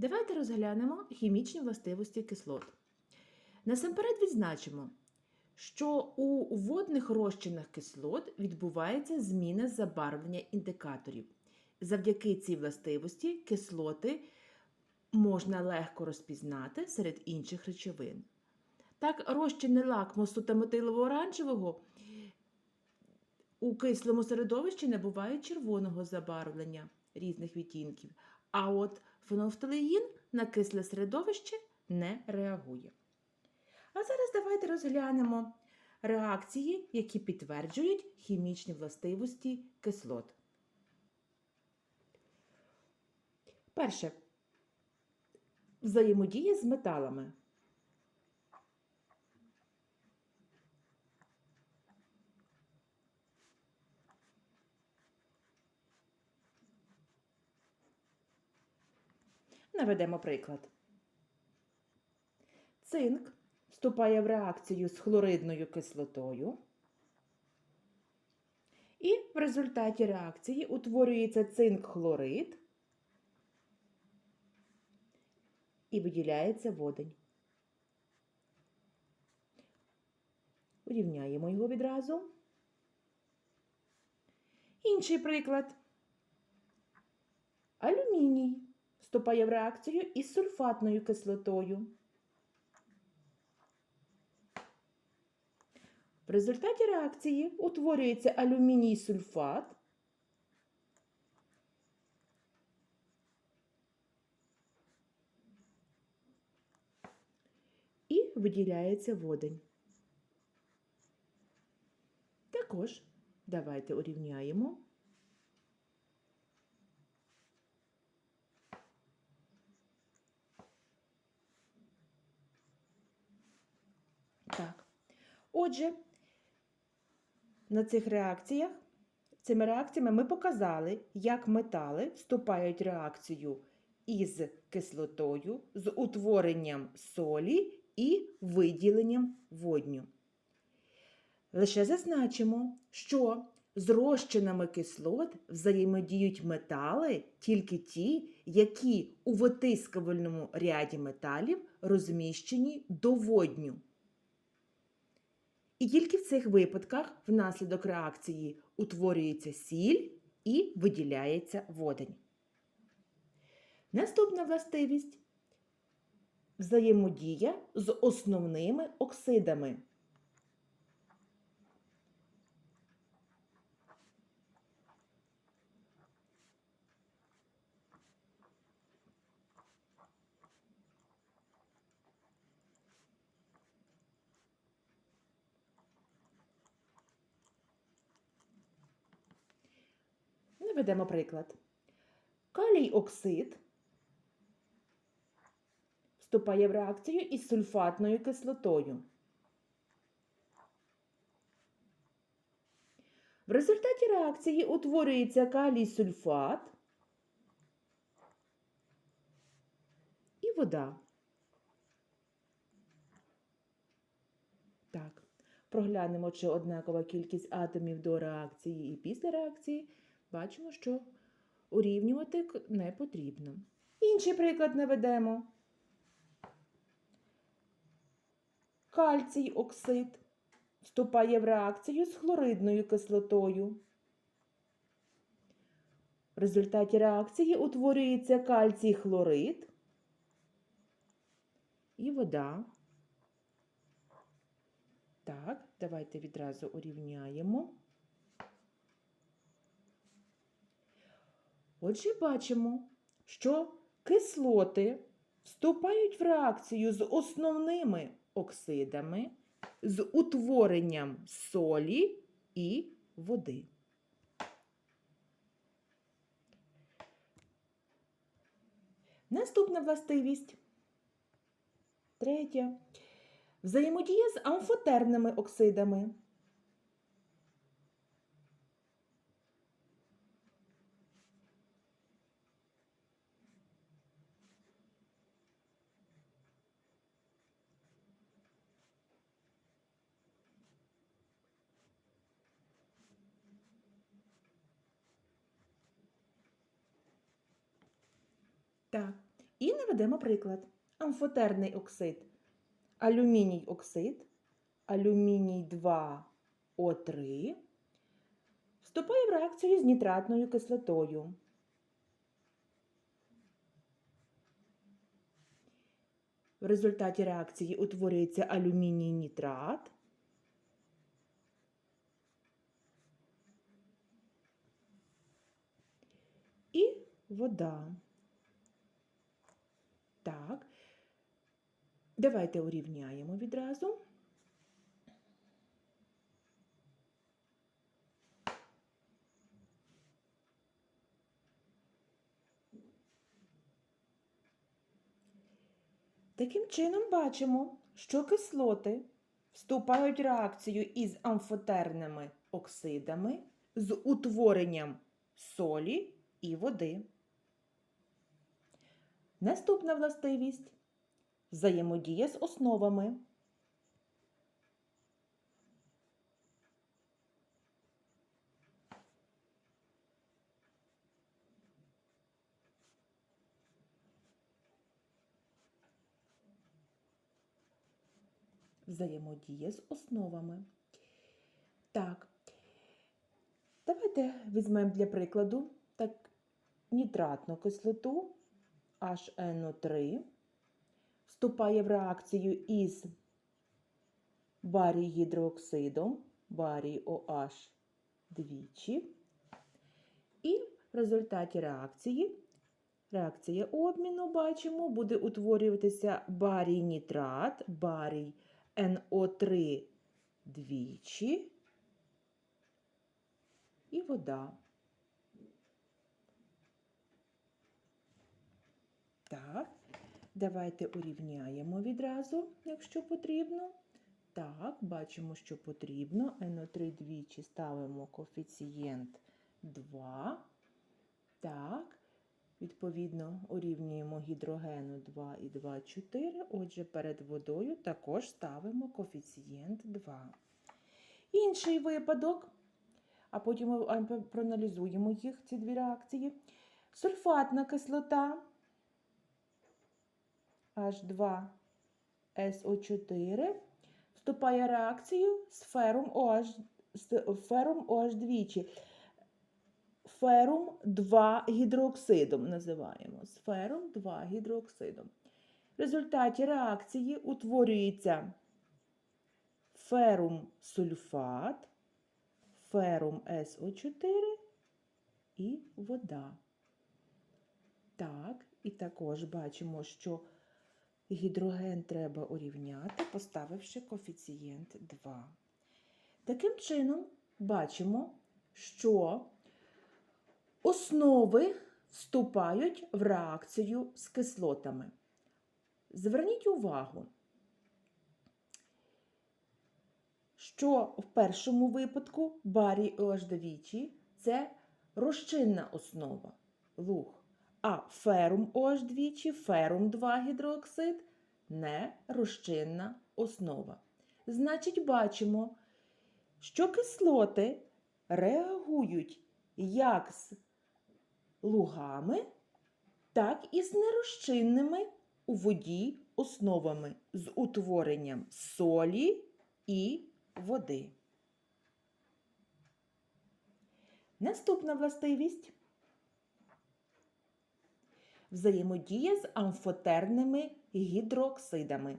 Давайте розглянемо хімічні властивості кислот. Насамперед відзначимо, що у водних розчинах кислот відбувається зміна забарвлення індикаторів. Завдяки цій властивості кислоти можна легко розпізнати серед інших речовин. Так, розчини лакмусу та метилово-оранжевого у кислому середовищі не буває червоного забарвлення різних відтінків, а от фенофталеїн на кисле середовище не реагує. А зараз давайте розглянемо реакції, які підтверджують хімічні властивості кислот. Перше. Взаємодія з металами. Наведемо приклад. Цинк вступає в реакцію з хлоридною кислотою. І в результаті реакції утворюється цинк-хлорид і виділяється водень. Урівняємо його відразу. Інший приклад. Алюміній вступає в реакцію із сульфатною кислотою. В результаті реакції утворюється алюміній сульфат. І виділяється водень. Також давайте урівняємо. Так. Отже, на цих реакціях, цими реакціями ми показали, як метали вступають в реакцію із кислотою, з утворенням солі і виділенням водню. Лише зазначимо, що з розчинами кислот взаємодіють метали тільки ті, які у витискувальному ряді металів розміщені до водню. І тільки в цих випадках внаслідок реакції утворюється сіль і виділяється водень. Наступна властивість взаємодія з основними оксидами. Наведемо приклад. Калій оксид вступає в реакцію із сульфатною кислотою. В результаті реакції утворюється калій сульфат і вода. Так, проглянемо, чи однакова кількість атомів до реакції і після реакції. Бачимо, що урівнювати не потрібно. Інший приклад наведемо. Кальцій оксид вступає в реакцію з хлоридною кислотою. В результаті реакції утворюється кальцій хлорид і вода. Так, давайте відразу урівняємо. Отже, бачимо, що кислоти вступають в реакцію з основними оксидами, з утворенням солі і води. Наступна властивість. Третя. Взаємодія з амфотерними оксидами. Так, І наведемо приклад. Амфотерний оксид, алюміній оксид, алюміній 2О3 вступає в реакцію з нітратною кислотою. В результаті реакції утворюється алюміній нітрат. І вода. Так. Давайте урівняємо відразу. Таким чином бачимо, що кислоти вступають в реакцію із амфотерними оксидами з утворенням солі і води. Наступна властивість взаємодія з основами. Взаємодія з основами. Так, давайте візьмемо для прикладу так, нітратну кислоту HNO3 вступає в реакцію із барій гідрооксидом, барій OH двічі. І в результаті реакції, реакція обміну, бачимо, буде утворюватися барій нітрат, барій NO3 двічі і вода. Так, давайте урівняємо відразу, якщо потрібно. Так, бачимо, що потрібно. НО3 двічі ставимо коефіцієнт 2. Так, відповідно, урівнюємо гідрогену 2 і 2, 4. Отже, перед водою також ставимо коефіцієнт 2. Інший випадок, а потім проаналізуємо їх, ці дві реакції. Сульфатна кислота. H2SO4 вступає реакцію з ферум OH, з ферум OH двічі. Ферум 2 гідроксидом називаємо. З ферум 2 гідроксидом. В результаті реакції утворюється ферум сульфат, ферум СО4 і вода. Так, і також бачимо, що Гідроген треба урівняти, поставивши коефіцієнт 2. Таким чином, бачимо, що основи вступають в реакцію з кислотами. Зверніть увагу, що в першому випадку барій OH двічі – це розчинна основа луг. А ферум OH двічі, ферум 2 гідроксид не розчинна основа. Значить, бачимо, що кислоти реагують як з лугами, так і з нерозчинними у воді основами з утворенням солі і води. Наступна властивість взаємодія з амфотерними гідроксидами.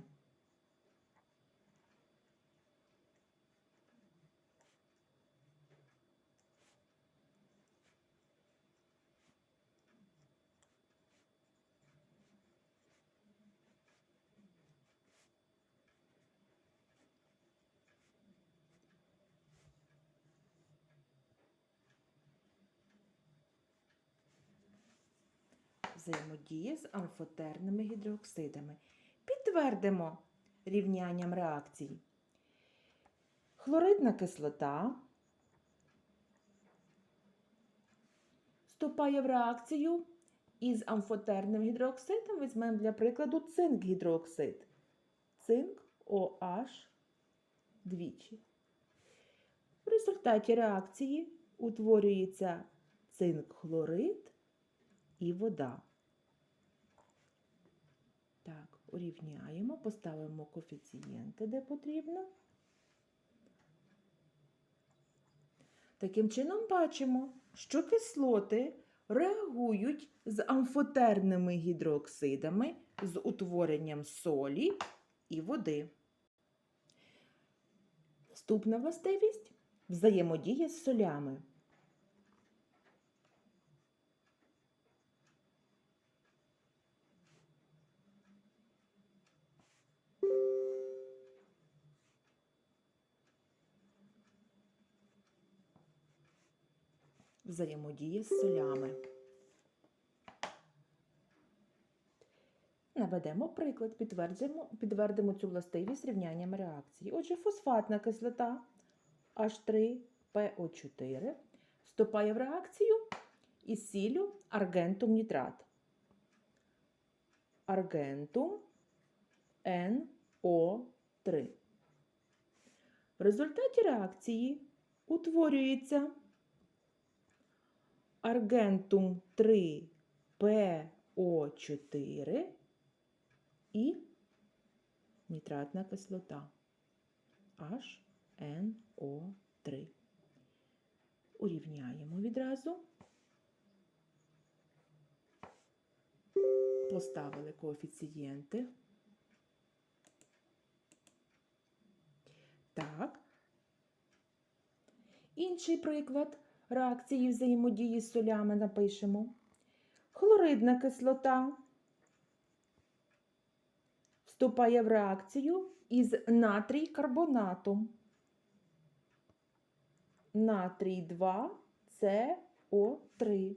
Взаємодія з амфотерними гідроксидами. Підтвердимо рівнянням реакцій. Хлоридна кислота вступає в реакцію із амфотерним гідроксидом. Візьмемо для прикладу цинк гідроксид. Цинк OH двічі. В результаті реакції утворюється цинк хлорид і вода. Урівняємо, поставимо коефіцієнти, де потрібно. Таким чином бачимо, що кислоти реагують з амфотерними гідроксидами з утворенням солі і води. Наступна властивість взаємодія з солями. Взаємодія з солями. Наведемо приклад, підтвердимо, підтвердимо цю властивість рівнянням реакції. Отже, фосфатна кислота H3PO4 вступає в реакцію із сіллю аргентум нітрат. Аргентум NO3. В результаті реакції утворюється аргентум 3 PO4 і нітратна кислота HNO3. Урівняємо відразу. Поставили коефіцієнти. Так. Інший приклад реакції взаємодії з солями напишемо. Хлоридна кислота вступає в реакцію із натрій карбонатом. Натрій 2 СО3.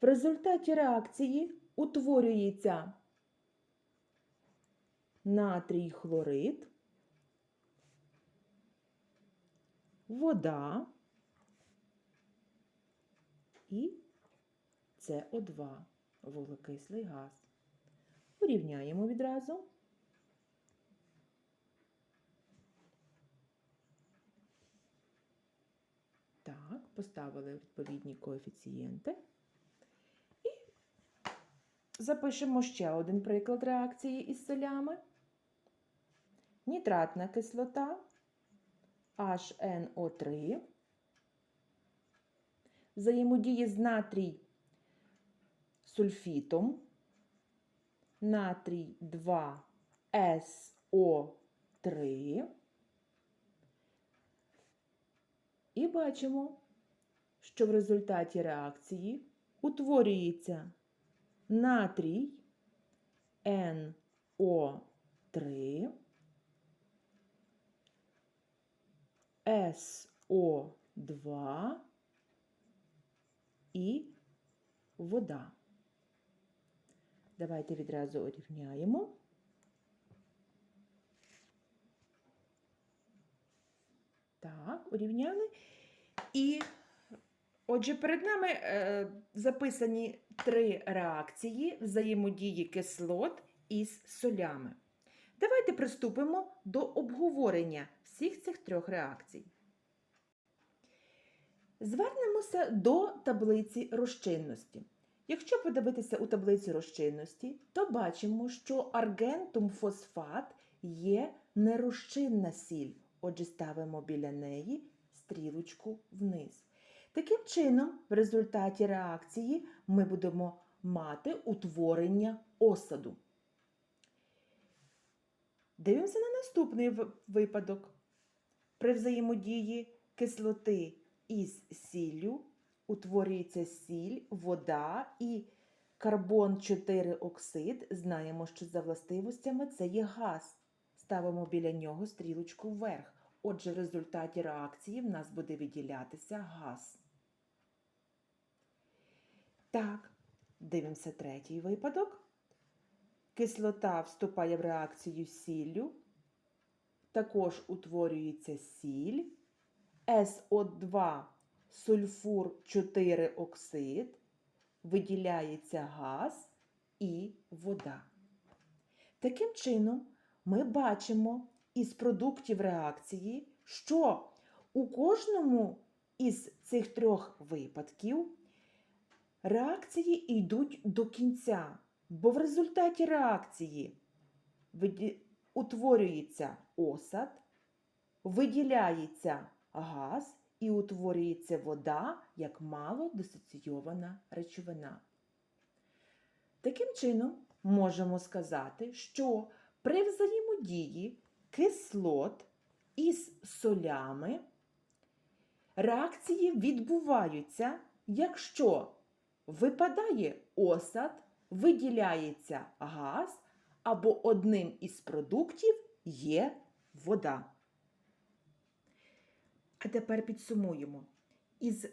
В результаті реакції утворюється натрій хлорид, вода і СО2 вуглекислий газ. Порівняємо відразу. Так, поставили відповідні коефіцієнти. І запишемо ще один приклад реакції із солями. Нітратна кислота HNO3 взаємодіє з натрій сульфітом натрій 2 СО3. І бачимо, що в результаті реакції утворюється натрій НО3, СО2 і вода. Давайте відразу урівняємо. Так, урівняли. І, отже, перед нами е, записані три реакції взаємодії кислот із солями. Давайте приступимо до обговорення всіх цих трьох реакцій. Звернемося до таблиці розчинності. Якщо подивитися у таблицю розчинності, то бачимо, що аргентум фосфат є нерозчинна сіль. Отже, ставимо біля неї стрілочку вниз. Таким чином, в результаті реакції ми будемо мати утворення осаду. Дивимося на наступний випадок. При взаємодії кислоти із сіллю утворюється сіль, вода і карбон 4 оксид. Знаємо, що за властивостями це є газ. Ставимо біля нього стрілочку вверх. Отже, в результаті реакції в нас буде виділятися газ. Так, дивимося третій випадок. Кислота вступає в реакцію з сіллю. Також утворюється сіль, СО2 сульфур 4 оксид, виділяється газ і вода. Таким чином, ми бачимо із продуктів реакції, що у кожному із цих трьох випадків реакції йдуть до кінця. Бо в результаті реакції утворюється осад, виділяється газ і утворюється вода як малодисоційована речовина. Таким чином, можемо сказати, що при взаємодії кислот із солями реакції відбуваються, якщо випадає осад, виділяється газ або одним із продуктів є вода. А тепер підсумуємо. Із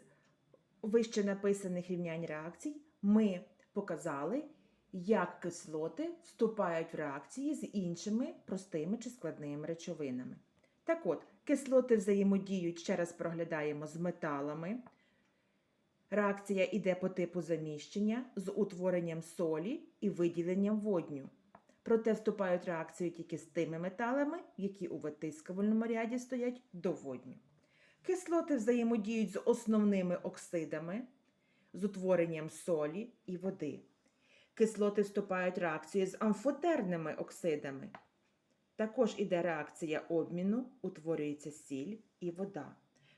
вище написаних рівнянь реакцій ми показали, як кислоти вступають в реакції з іншими простими чи складними речовинами. Так от, кислоти взаємодіють, ще раз проглядаємо, з металами. Реакція йде по типу заміщення з утворенням солі і виділенням водню. Проте вступають в реакцію тільки з тими металами, які у витискувальному ряді стоять до водню. Кислоти взаємодіють з основними оксидами, з утворенням солі і води. Кислоти вступають в реакцію з амфотерними оксидами. Також іде реакція обміну, утворюється сіль і вода.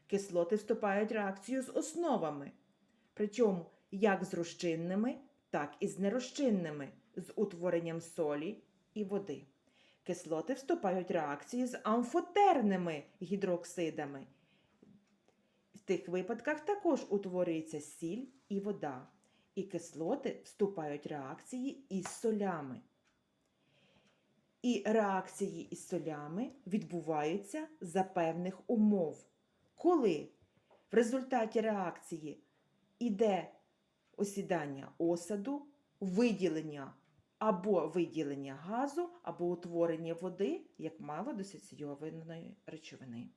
Кислоти вступають в реакцію з основами, причому як з розчинними, так і з нерозчинними, з утворенням солі і води. Кислоти вступають в реакцію з амфотерними гідроксидами. Тих випадках також утворюється сіль і вода. І кислоти вступають в реакції із солями. І реакції із солями відбуваються за певних умов. Коли в результаті реакції йде осідання осаду, виділення або виділення газу, або утворення води як малодисоційованої речовини.